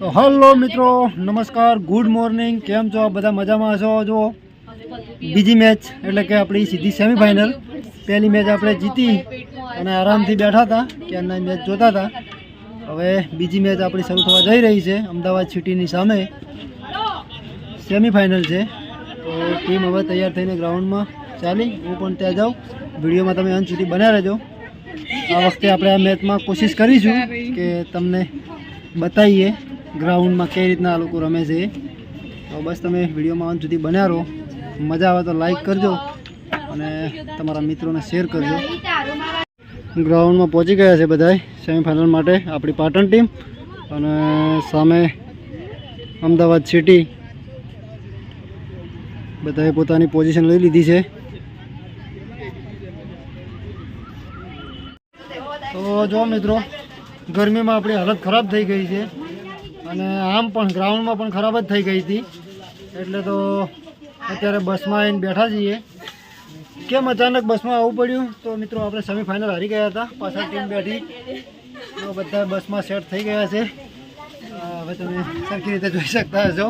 તો હલો મિત્રો, નમસ્કાર, ગુડ મોર્નિંગ, કેમ છો? બધા મજામાં છો? જો બીજી મેચ, એટલે કે આપણી સીધી સેમિફાઇનલ પહેલી મેચ આપણે જીતી અને આરામથી બેઠા હતા ક્યારના મેચ જોતા હતા. હવે બીજી મેચ આપણી શરૂ થવા જઈ રહી છે, અમદાવાદ સિટીની સામે. સેમિફાઇનલ છે. તો ટીમ હવે તૈયાર થઈને ગ્રાઉન્ડમાં ચાલી. હું પણ ત્યાં જાઉં. વિડીયોમાં તમે અંત સુધી બન્યા રહેજો. આ વખતે આપણે આ મેચમાં કોશિશ કરીશું કે તમને બતાવીએ ગ્રાઉન્ડમાં કઈ રીતના આ લોકો રમે છે? તો બસ તમે વિડીયોમાં અંત સુધી બન્યા રહો. મજા આવે તો લાઈક કરજો અને તમારા મિત્રોને શેર કરજો. ગ્રાઉન્ડમાં પહોંચી ગયા છે બધાય સેમિફાઇનલ માટે આપણી પાટણ ટીમ અને સામે અમદાવાદ સિટી બધાએ પોતાની પોઝિશન લઈ લીધી છે. તો જો મિત્રો, ગરમીમાં આપણી હાલત ખરાબ થઈ ગઈ છે. અને આમ પણ ગ્રાઉન્ડમાં પણ ખરાબ જ થઈ ગઈ હતી. એટલે તો અત્યારે બસમાં આવીને બેઠા છીએ. કેમ અચાનક બસમાં આવવું પડ્યું? તો મિત્રો, આપણે સેમિફાઇનલ હારી ગયા હતા. પાછળ ટીમ બેઠી. તો બધા બસમાં સેટ થઈ ગયા છે. હવે તમે સરખી રીતે જોઈ શકતા હશો.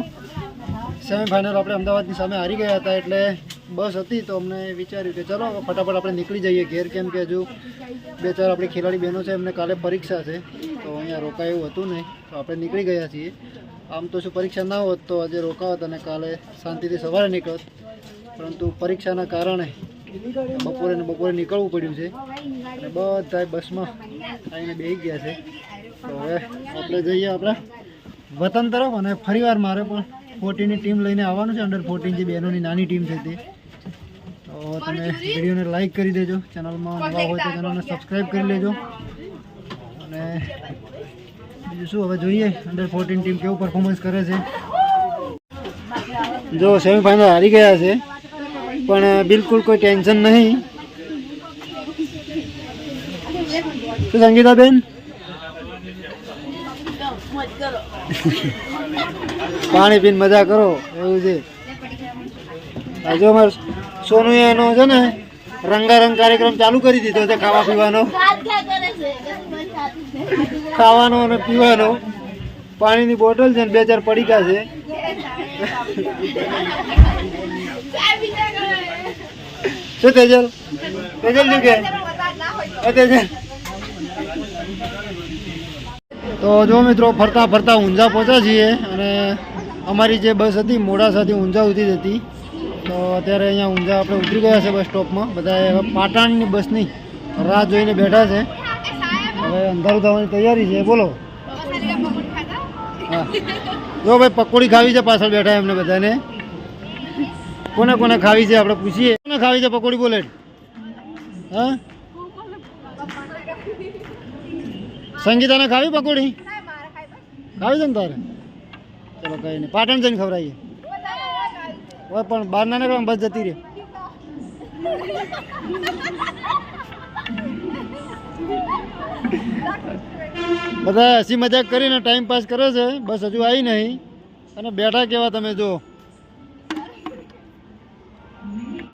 સેમિફાઇનલ આપણે અમદાવાદની સામે હારી ગયા હતા, એટલે બસ હતી તો અમને વિચાર્યું કે ચલો ફટાફટ આપણે નીકળી જઈએ ઘેર કેમ કે હજુ બે ચાર આપણી ખેલાડી બહેનો છે, એમને કાલે પરીક્ષા છે, તો અહીંયા રોકાય હતું નહીં, તો આપણે નીકળી ગયા છીએ. આમ તો શું પરીક્ષા ના હોત તો આજે રોકાવત અને કાલે શાંતિથી સવારે નીકળત. પરંતુ પરીક્ષાના કારણે બપોરે ને બપોરે નીકળવું પડ્યું છે, અને બધા બસમાં આવીને બેસી ગયા છે. તો હવે આપણે જઈએ આપણા વતન તરફ અને ફરીવાર મારે પણ ફોર્ટીનની ટીમ લઈને આવવાનું છે અંડર ફોર્ટીન જે બહેનોની નાની ટીમ છે તે. તો તમે વિડીયોને લાઈક કરી દેજો. ચેનલમાં નવા હોય તો ચેનલને સબસ્ક્રાઈબ કરી લેજો. અને બીજું શું? હવે જોઈએ અંડર ફોર્ટીન ટીમ કેવું પરફોર્મન્સ કરે છે. જો સેમિફાઇનલ હારી ગયા છે. પણ બિલકુલ કોઈ ટેન્શન નહીં. શું સંગીતાબેન? પાણી પીને મજા કરો એવું છે. અમારું અમારે સોનું એનો છે ને રંગારંગ કાર્યક્રમ ચાલુ કરી દીધો છે ખાવા પીવાનો. ખાવાનો અને પીવાનો. પાણીની બોટલ છે ને બે ચાર પડીકા છે. શું તેજલ? તેજલ શું કે? તેજલ. તો જો મિત્રો ફરતા ફરતા ઊંઝા પહોંચ્યા છીએ અને અમારી જે બસ હતી મોડાસાથી ઊંઝા ઉતરી હતી. તો અત્યારે અહીંયા ઊંઝા આપણે ઉતરી ગયા છે બસ સ્ટોપમાં. બધા હવે પાટણની બસની રાહ જોઈને બેઠા છે. હવે અંધારું થવાની તૈયારી છે. બોલો. હા. જો ભાઈ પકોડી ખાવી છે પાછળ બેઠા એમને બધાને. કોને કોને ખાવી છે આપણે પૂછીએ. કોને ખાવી છે પકોડી બોલે? હા? સંગીતાને ખાવી પકોડી? ખાવી છે ને તારે? ચલો કઈ નહીં. પાટણ જઈને ખવડાવીએ. હોય પણ બહાર ના નીકળવા બસ જતી રહે. બધા હસી મજાક કરીને ટાઈમ પાસ કરે છે. બસ હજુ આવી નહીં. અને બેઠા કેવા તમે જો